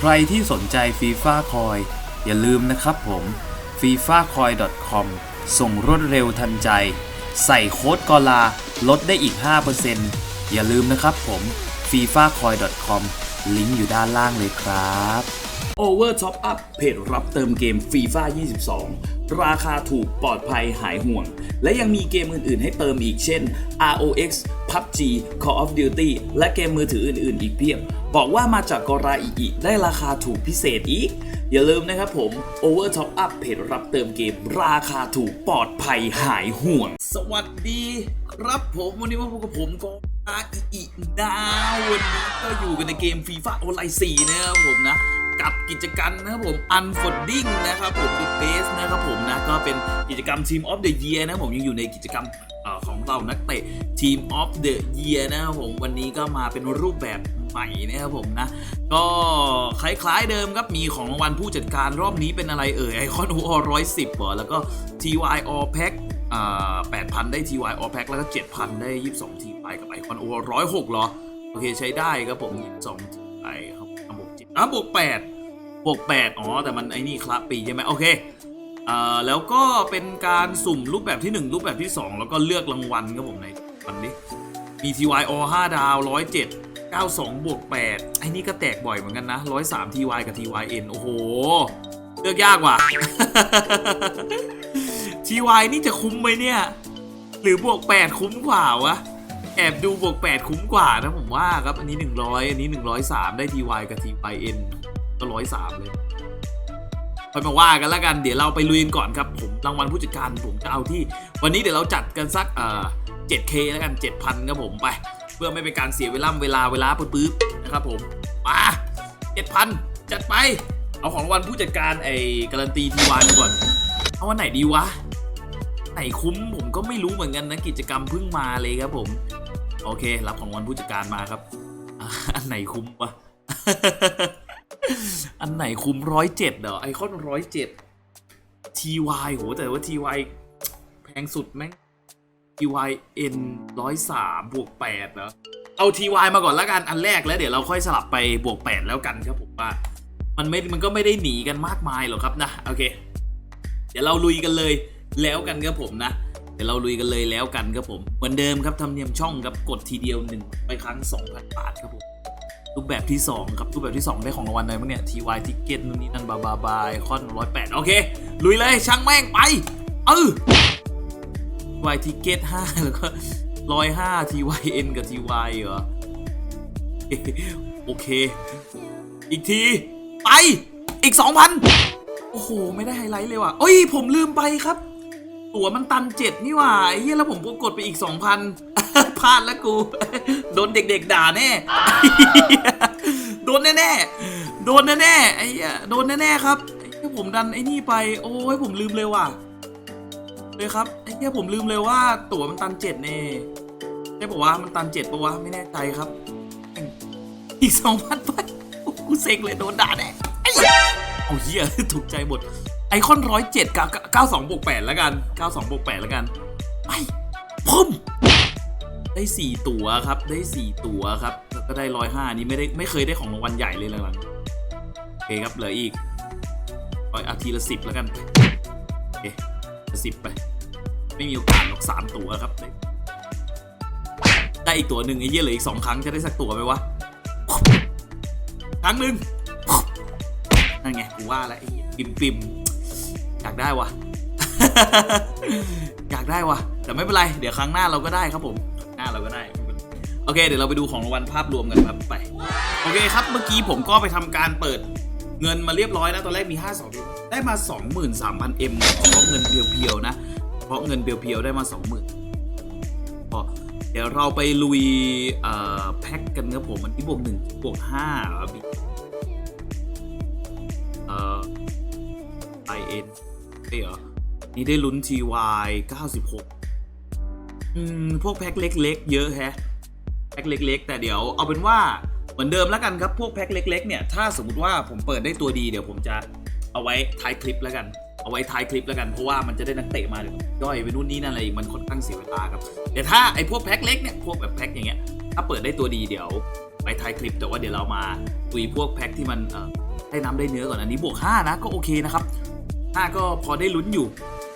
ใครที่สนใจฟีฟ่าคอยอย่าลืมนะครับผม f i f a c o i com ส่งรวดเร็วทันใจ ใส่โค้ดกอลาลดได้อีก 5%อย่าลืมนะครับผม f i f a c o i com ลิงก์อยู่ด้านล่างเลยครับ Over Top Up เพจรับเติมเกม FIFA 22 ราคาถูกปลอดภัยหายห่วง และยังมีเกมอื่น ๆ ให้เติมอีกเช่น ROX PUBG Call of Duty และเกมมือถืออื่น ๆ อีกเพียบ บอกว่ามาจากกราอีอีได้ราคาถูกพิเศษอีก อย่าลืมนะครับผม Over Top Up เพจรับเติมเกม ราคาถูกปลอดภัยหายห่วง สวัสดีครับผมวันนี้มาพบกับผมกองอาอีอีดาววันนี้ก็อยู่กันในเกม FIFA ออนไลน์4นะครับผมนะ กับกิจกรรมนะครับผม Unfolding นะครับผม The Base นะครับผมนะก็เป็นกิจกรรม Team of the Year นะผมยังอยู่ในกิจกรรมอของเรานักเตะ Team of the Year นะครับผมวันนี้ก็มาเป็นรูปแบบใหม่นะครับผมนะ ก็คล้ายๆเดิมครับมีของรางวัลผู้จัดการรอบนี้เป็นอะไรเอ่ยไอคอนโอร้อยสิบเหรอแล้วก็ TY All Pack อ่า8,000ได้ TY All Pack แล้วก็ 7,000 ได้ 22 TY กับไอคอนโอร้อยหกเหรอ โอเคใช้ได้ครับผม22 TY ครับ อะบวก7อะบวก8บวก8อ๋อ แต่มันไอ้นี่ครับปีใช่ไหมโอเคอ่าแล้วก็เป็นการสุ่มรูปแบบที่ 1 รูปแบบที่ 2 แล้วก็เลือกรางวัลครับผมในวันนี้มี TY All 5ดาว 107 92 บวก 8 ไอ้นี่ก็แตกบ่อยเหมือนกันนะ 103 TY กับ TYN โอ้โห เลือกยากว่ะ TY นี่จะคุ้มไหมเนี่ย หรือบวก 8 คุ้มกว่าวะ แอบดูบวก 8 คุ้มกว่านะผมว่าครับ อันนี้ 100 อันนี้ 103 ได้ TY กับ TYN ก็103 เลยค่อยมาว่ากันแล้วกันเดี๋ยวเราไปลุยกันก่อนครับ ผมรางวัลผู้จัดการผมจะเอาที่ วันนี้เดี๋ยวเราจัดกันสักเอ่อ 7K แล้วกัน 7,000 ครับผมไป เพื่อไม่เป็นการเสียเวลาเวลาเวลาปื๊บนะครับผม มา 7,000 จัดไป เอาของรางวัลผู้จัดการไอ้การันตีทีวก่อน เอาวันไหนดีวะไหนคุ้มผมก็ไม่รู้เหมือนกันนะกิจกรรมเพิ่งมาเลยครับผม โอเค รับของวัลผู้จัดการมาครับ อันไหนคุ้มวะ อันไหนคุ้มร้อยเจ็ดเหรอไอคอนร้อยเจ็ดทีวายโหแต่ว่าทีวายแพงสุดแม่ง TYN ร้อยสามบวกแปดเหรอเอา TY มาก่อนล้วกันอันแรกแล้วเดี๋ยวเราค่อยสลับไปบวกแปดแล้วกันครับผมว่ามันไม่ มันก็ไม่ได้หนีกันมากมายหรอกครับนะ โอเค เดี๋ยวเราลุยกันเลยแล้วกันครับผมนะ ดี๋ยวเราลุยกันเลยแล้วกันครับผม เหมือนเดิมครับทำเนียมช่องครับกดทีเดียวหนึ่งไปครั้ง 2,000 บาทครับผมรูปแบบที่ 2 ครับรูปแบบที่ 2 ได้ของรางวัลอะไรบ้างเนี่ย TY ทิกเก็ตนู่นนี่นั่นบาบาบายคอนร้อยแปดโอเค ลุยเลยช่างแม่งไปเออ TY ทิกเก็ตห้าแล้วก็ร้อยห้า TYN กับ TY เหรอโอเค อีกที ไปอีก 2,000 โอ้โห ไม่ได้ไฮไลท์เลยว่ะเอ้ย ผมลืมไปครับ ตั๋วมันตันเจ็ดนี่หว่าไอ้เหี้ยแล้วผมก็กดไปอีก2,000พลาดแล้วกู โดนเด็ก ๆ ด่าแน่โดนแน่ๆโดนแน่ๆไอ้เหี้ยโดนแน่ๆครับไอ้เหี้ยผมดันไอ้นี่ไป โอ้ยผมลืมเลยว่ะเลยครับไอ้เหี้ยผมลืมเลยว่าตั๋วมันตันเจ็ดเน่ใช่ปะวะมันตันเจ็ดปะวะไม่แน่ใจครับ อีกสองพันไปกูเซ็งเลยโดนด่าแน่เหี้ยเอาเหี้ยถูกใจหมด ไอคอนร้อยเจ็ดกับเก้าสองบวกแปดแล้วกันเก้าสองบวกแปดแล้วกันไปพุ่มได้สี่ตั๋วครับ ได้สี่ตั๋วครับแล้วก็ได้ร้อยห้านี้ไม่ได้ไม่เคยได้ของรางวัลใหญ่เลยหลังๆโอเคครับเหลืออีกร้อยอาทีละสิบแล้วกันโอเคสิบไป ไม่มีโอกาสหรอกสามตั๋วครับ ได้ได้อีกตั๋วหนึ่งไอ้เหี้ยเหลืออีกสองครั้งจะได้สักตั๋วไหมวะครั้งหนึ่งนั่นไงกูว่าแล้วไอ้ปิมปิม อยากได้วะอยากได้วะแต่ไม่เป็นไร เดี๋ยวครั้งหน้าเราก็ได้ครับผมหน้าเราก็ได้โอเคเดี๋ยวเราไปดูของรางวัลภาพรวมกันครับไปโอเคครับเมื่อกี้ผมก็ไปทำการเปิดเงินมาเรียบร้อยแล้วตอนแรกมี 5 2ได้มา 23,000 M เฉพาะเงินเพียวๆนะเฉพาะเงินเพียวๆได้มา 20,000พอเดี๋ยวเราไปลุยแพ็กกันครับผมมันที่บวกหนึ่งบวกห้าเหรอพี่เอ่อไอเอ็น เหรอ นี่ได้ลุ้น TY 96 อืม พวกแพ็คเล็กๆ เยอะแฮะ แพ็คเล็ก ๆ แต่เดี๋ยวเอาเป็นว่าเหมือนเดิมแล้วกันครับ พวกแพ็คเล็ก ๆ เนี่ย ถ้าสมมติว่าผมเปิดได้ตัวดีเดี๋ยวผมจะเอาไว้ท้ายคลิปแล้วกัน เอาไว้ท้ายคลิปแล้วกัน เพราะว่ามันจะได้นักเตะมาย่อยไปนู่นนี่นั่นอะไรอีกมันค่อนข้างเสียเวลาครับเดี๋ยวถ้าไอ้พวกแพ็คเล็กเนี่ย พวกแบบแพ็คอย่างเงี้ย ถ้าเปิดได้ตัวดีเดี๋ยวไว้ท้ายคลิป แต่ว่าเดี๋ยวเรามาคุยพวกแพ็คที่มันเอ่อได้น้ำได้เนื้อก่อนอันนี้บวก 5 นะก็โอเคนะครับ 5 ก็พอได้ลุ้นอยู่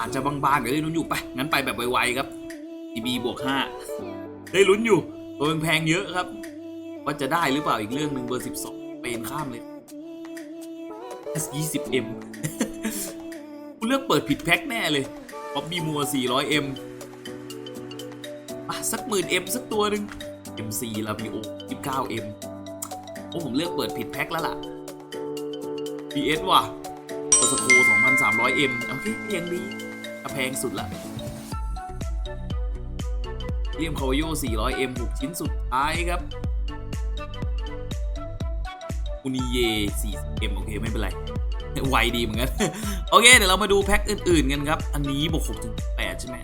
อาจจะบางๆแต่ได้ลุ้นอยู่ไปงั้นไปแบบไวๆครับ TB บวก5ได้ลุ้นอยู่ตัวแพงๆเยอะครับ ว่าจะได้หรือเปล่าอีกเรื่องหนึ่งเบอร์ 12 เป็นข้ามเลย S20M กูเลือกเปิดผิดแพ็คแน่เลยป๊อบบี้มัว 400M อะสักหมื่น M สักตัวหนึ่ง MC ลาบิโอ 19M โอ้ผมเลือกเปิดผิดแพ็คแล้วล่ะ PS ว่ะ สโค 2,300M โอเคแพงดีแพงสุดละเลียมคาวโย 400M 6 ชิ้นสุดท้ายครับอุนิเย 40M โอเค ไม่เป็นไร ไวดีเหมือนกัน โอเค เดี๋ยวเรามาดูแพ็คอื่น ๆ กันครับ อันนี้บวก6ถึง8ใช่ไหม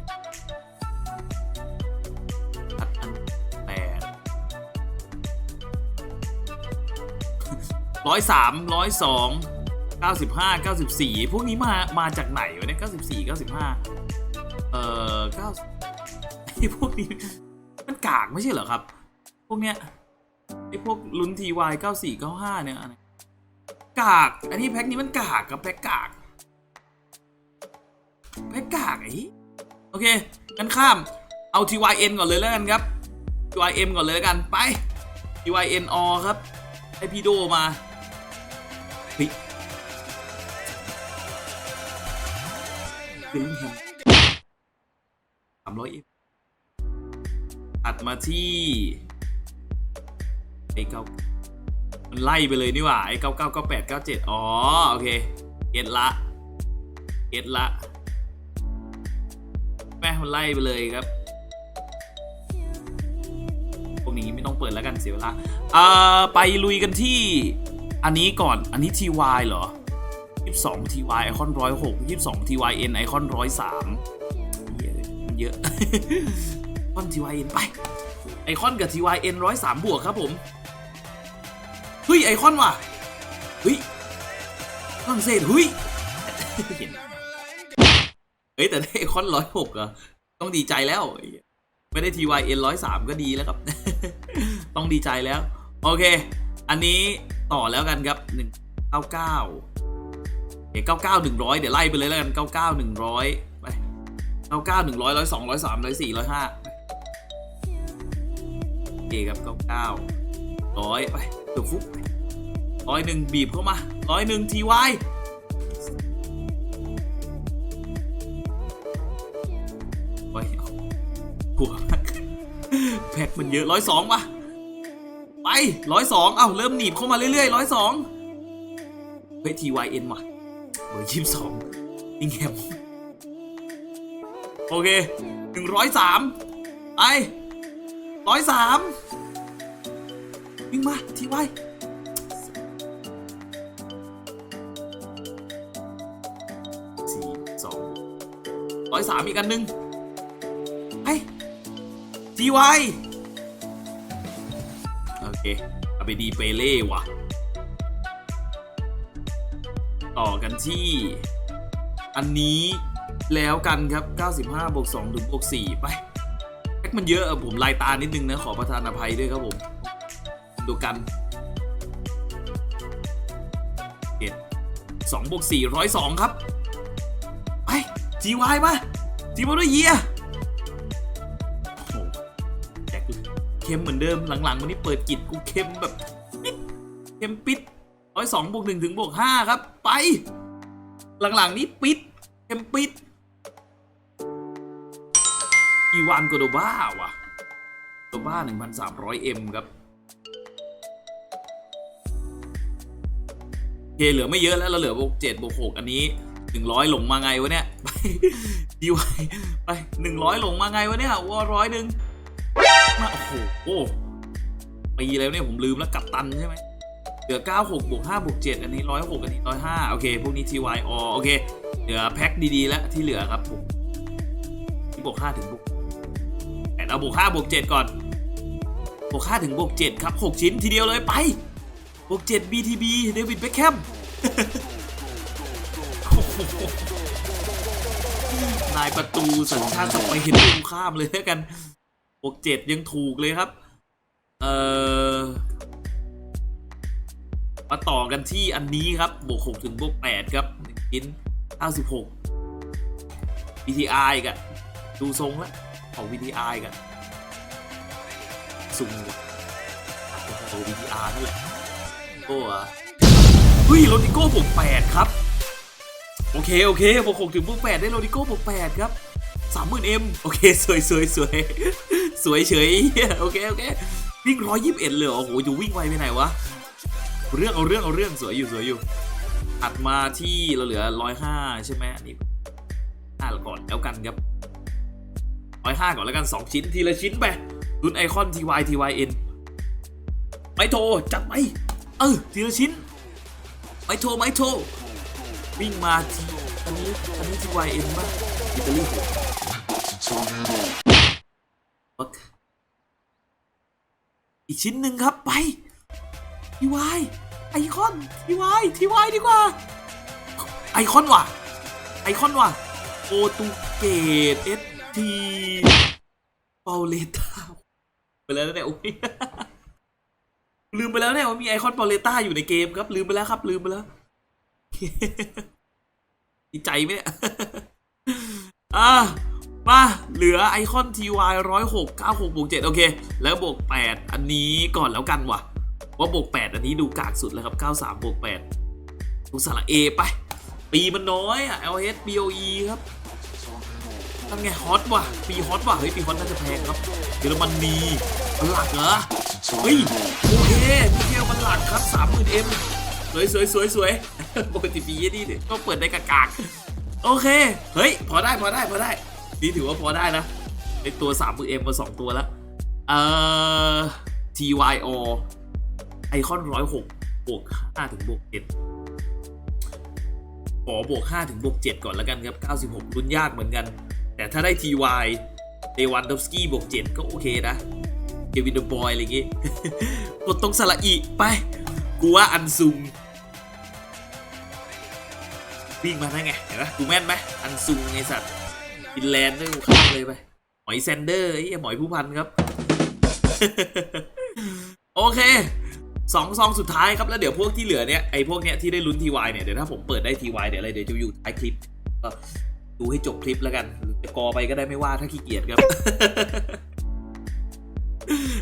พัดอันแปดร้อยสามร้อยสอง เก้าสิบห้าเก้าสิบสี่พวกนี้มา มาจากไหนวะเนี่ยเก้าสิบสี่เก้าสิบห้าเอ่อเก้าไอ้พวกนี้ มันกากไม่ใช่เหรอครับ พวกเนี้ย ไอ้พวกลุ้นทีวายเก้าสี่เก้าห้านี่ยกาก อันนี้แพ็คนี้มันกากครับแพ็คกาก แพ็คกากไอ้โอเคงั้นข้าม เอา TYN ก่อนเลยแล้วกันครับ TYM ก่อนเลยแล้วกัน ไป TYN O ครับ ให้พี่โดมาเฮ้ย เป็นแฮมสามร้อยเอ็มตัดมาที่ไอ้เก้ามันไล่ไปเลยนี่หว่าไอ้เก้าเก้าเก้าแปดเก้าเจ็ดอ๋อ โอเคเก็ตละเก็ตละแม่มันไล่ไปเลยครับพวกนี้ไม่ต้องเปิดแล้วกันเสียเวลาอ่าไปลุยกันที่อันนี้ก่อนอันนี้ TY เหรอ 22 TY ไอคอน106 22 TYN ไอคอน103เยอะมันเยอะคอน TYN ไป ไอคอนกับ TYN 103 บวกครับผม เฮ้ย ไอคอนว่ะ เฮ้ยฝรั่งเศสเฮ้ยเห็นเฮ้ย แต่ได้ไอคอน106อะต้องดีใจแล้ว ไม่ได้ TYN 103 ก็ดีแล้วครับ ต้องดีใจแล้ว โอเค อันนี้ต่อแล้วกันครับ 199 เก้าเก้าหนึ่งร้อยเดี๋ยวไล่ไปเลยแล้วกันเก้าเก้าหนึ่งร้อยไปเก้าเก้าหนึ่งร้อยร้อยสองร้อยสามร้อยสี่ร้อยห้าโอเคครับเก้าเก้าร้อยไปถูกฟุกร้อยหนึ่งบีบเข้ามาร้อยหนึ่งทีวายไปปยหัวแพ็คมันเยอะร้อยสองป่ะไปร้อยสองเอ้าเริ่มหนีบเข้ามาเรื่อยๆร้อยสองเฮ้ยทีวายเอ็นว่ะ เบอร์ยี่สิบสองนิงแฮมโอเคหนึ่งร้อยสามไปร้อยสามวิ่งมา TY สี่สองร้อยสามอีกอันหนึ่งไป TY โอเคอาไปดีเปเล่ว่ะ ต่อกันที่ อันนี้แล้วกันครับ 95บวก2ถึงบวก4ไปแพ็กมันเยอะอะผมลายตานิดนึงนะ ขอประทานอภัยด้วยครับผม ดูกันเอ็ดสองบวกสี่ร้อยสองครับ ไป GY มาจีมายด้วยเยียโอ้โหแจกเลยเค็มเหมือนเดิมหลังๆ วันนี้เปิดกิจกูเค็มแบบเค็มปิด ร้อยสองบวกหนึ่งถึงบวกห้าครับ ไป หลัง ๆ นี้ปิดเค็มปิด อีวานโกโดบ้าว่ะโกโดบ้าหนึ่งพันสามร้อยเอ็มครับเคเหลือไม่เยอะแล้วเราเหลือบวกเจ็ดบวกหกอันนี้หนึ่งร้อยหลงมาไงวะเนี่ยไปดีไวไปหนึ่งร้อยหลงมาไงวะเนี่ยว่าร้อยหนึ่งมาโอ้โหโอ้ปีแล้วเนี่ยผมลืมแล้วกัปตันใช่ไหม เหลือ 96บวก5บวก7อันนี้ 106 อันนี้ 105 โอเค พวกนี้ TY อโอเค เหลือแพ็คดีๆ แล้วที่เหลือครับผมที่บวก5ถึงบวกแต่เอาบวก5บวก7ก่อน บวก5ถึงบวก7ครับ 6 ชิ้นทีเดียวเลยไปบวก7 BTB เดวิดเบคแคมนายประตูสัญชาติสเปนตรงข้ามเลยแล้วกันบวกเจ็ดยังถูกเลยครับ เอ่อ ประต่อกันที่อันนี้ครับบวก6ถึงบวก8ครับหนึ่งชิ้น96 VTR กอะดูทรงแล้วของ VTR กอะซุ่มโอ้โห VTR นั่นแหละโก้อะเฮ้ยโรดิโก้บวก8ครับ โอเค โอเคบวก6ถึงบวก8ได้โรดิโก้บวก8ครับ30,000 M โอเค สวยสวยสวยสวยเฉยเหี้ยโอเค โอเค วิ่ง121เลยเหรอโอ้โหอยู่วิ่งไวไปไหนวะ เรื่องเอาเรื่องเอาเรื่องสวยอยู่สวยอยู่ถัดมาที่เราเหลือ105ใช่ไหมนนี้ห้าก่อนแล้วกันครับ105ก่อนแล้วกัน2ชิ้นทีละชิ้นไปรุ่นไอคอน TY TYN ไมโทจัดไปเออทีละชิ้นไมโทไมโทวิ่งมาทีอันนี้อันนี้ TYN ป่ะอิตาลีอีกชิ้นหนึ่งครับไป ทีวายไอคอนทีวายทีวายดีกว่า ไอคอนว่ะ ไอคอนว่ะโอตูเกตเอสทีเปาเลต้าไปแล้วเนี่ยโอ้ยลืมไปแล้วเนี่ยว่ามีไอคอนเปาเลต้าอยู่ในเกมครับ ลืมไปแล้วครับ ลืมไปแล้วดีใจไหมเนี่ยอะมาเหลือไอคอน TY ร้อยหกเก้าหกบวกเจ็ดโอเค แล้วบวกแปดอันนี้ก่อนแล้วกันว่ะ ว่าบวก8อันนี้ดูกากสุดแล้วครับ 93บวก8ดูสระเอไป ปีมันน้อยอะ LS BOE ครับนั่นไงฮอตว่ะ ปีฮอตว่ะ เฮ้ย ปีฮอตน่าจะแพงครับเยอรมนีมันหลักเหรอ เฮ้ย โอเคมิเกลมันหลักครับ 30,000 M สวยสวยสวยสวยปกติปีนี่เนี่ยก็เปิดได้กากๆ โอเค เฮ้ย พอได้พอได้พอได้ นี่ถือว่าพอได้นะในตัว 30,000 M มา 2 ตัวแล้ว เอ่อ TYO ไอคอนร้อยหกบวกห้าถึงบวกเจ็ดขอบวกห้าถึงบวกเจ็ดก่อนแล้วกันครับเก้าสิบหกรุ่นยากเหมือนกัน แต่ถ้าได้ทีวายเดวันดอฟสกี้บวกเจ็ดก็โอเคนะเกวินเดอร์บอย อะไรอย่างงี้กดตรงสระอีไป กูว่าอันซุงวิ่งมาได้ไง เห็นไหมกูแม่นไหมอันซุงไอสัตว์ฟินแลนด์ด้วยกูข้ามเลยไป หมอยแซนเดอร์ไอ้เหี้ยหมอยผู้พันครับ โอเค สองซองสุดท้ายครับ แล้วเดี๋ยวพวกที่เหลือเนี่ยไอ้พวกเนี้ยที่ได้ลุ้นทีวายเนี่ยเดี๋ยวถ้าผมเปิดได้ทีวายเดี๋ยวอะไรเดี๋ยวจะอยู่ท้ายคลิปก็ดูให้จบคลิปแล้วกันจะกอไปก็ได้ไม่ว่าถ้าขี้เกียจครับ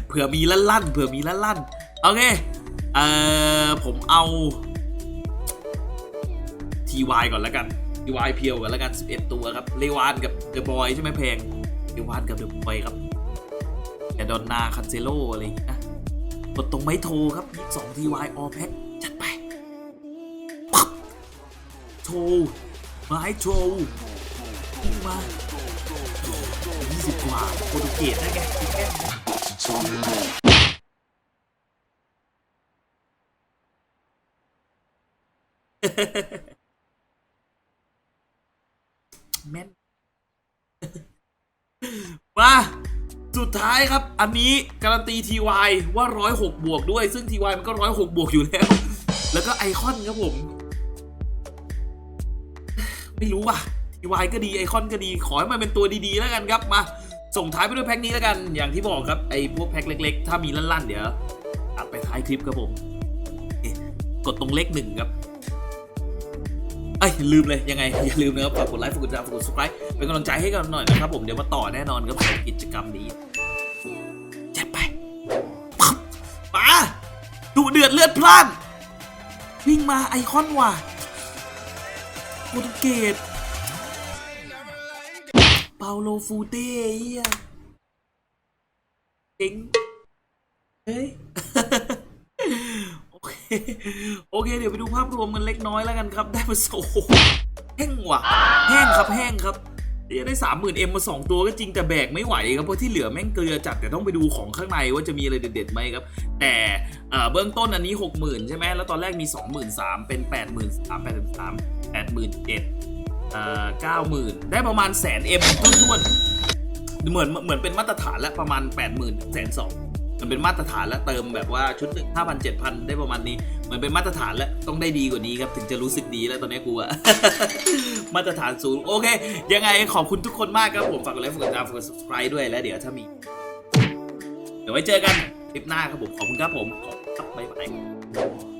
เผื่อมีลั่นลั่นๆเผื่อมีลั่นลั่นๆโอเคเอ่อผมเอาทีวายก่อนแล้วกันทีวายเพียวก่อนแล้วกัน 11 ตัวครับเลวานกับเดอะบอยใช่ไหมเพลงเลวานกับเดอะบอยครับแต่ดอนนาคันเซโลอะไรอย่างเงี้ยนะ ดตรงไม้โทรครับ2 TY all pack จัดไปปั๊บโทรไม้โทรขึ้นมา20กว่าโปรตุเกสนะแกแกแม่นมา สุดท้ายครับ อันนี้การันตี TY ว่า 106 บวกด้วย ซึ่ง TY มันก็ 106 บวกอยู่แล้ว แล้วก็ไอคอนครับผม ไม่รู้ว่ะ TY ก็ดีไอคอนก็ดี ขอให้มันเป็นตัวดีๆแล้วกันครับมาส่งท้ายไปด้วยแพ็คนี้แล้วกัน อย่างที่บอกครับไอพวกแพ็คเล็ก ๆ ถ้ามีลั่นๆ เดี๋ยวตัดไปท้ายคลิปครับผมกดตรงเลขหนึ่งครับ เอ้ยลืมเลยยังไงอย่าลืมนะครับฝากกดไลค์ฝากกดติดตามฝากกด subscribe เป็นกำลังใจให้กันหน่อยนะครับผมเดี๋ยวมาต่อแน่นอนครับกับกิจกรรมนี้จัดไปปั๊บมาดูเดือดเลือดพล่านวิ่งมาไอคอนว่ะโปรตุเกสเปาโลฟูเต้เฮียเจ๋งเฮ้ย โอเค เดี๋ยวไปดูภาพรวมกันเล็กน้อยแล้วกันครับ ได้มาโอ้โหแห้งว่ะ แห้งครับแห้งครับจะได้สามหมื่นเอ็มมาสองตัวก็จริงแต่แบกไม่ไหวครับเพราะที่เหลือแม่งเกลือจัดแต่ต้องไปดูของข้างในว่าจะมีอะไรเด็ดๆไหมครับ แต่เบื้องต้นอันนี้หกหมื่นใช่ไหมแล้วตอนแรกมีสองหมื่นสามเป็นแปดหมื่นสามแปดสามแปดหมื่นเจ็ดเก้าหมื่นได้ประมาณแสนเอ็มท้นๆเหมือนเหมือนเป็นมาตรฐานแล้วประมาณแปดหมื่นแสนสอง มันเป็นมาตรฐานแล้วเติมแบบว่าชุดหนึ่งห้าพันเจ็ดพันได้ประมาณนี้เหมือนเป็นมาตรฐานแล้วต้องได้ดีกว่านี้ครับถึงจะรู้สึกดีแล้วตอนนี้กูอะมาตรฐานสูงโอเค ยังไงขอบคุณทุกคนมากครับผมฝากกดไลค์ฝากกดติดตามฝากกด subscribe ด้วยแล้วเดี๋ยวถ้ามี เดี๋ยวไว้เจอกันคลิปหน้าครับผมขอบคุณครับผมขอบคุณครับบ๊ายบาย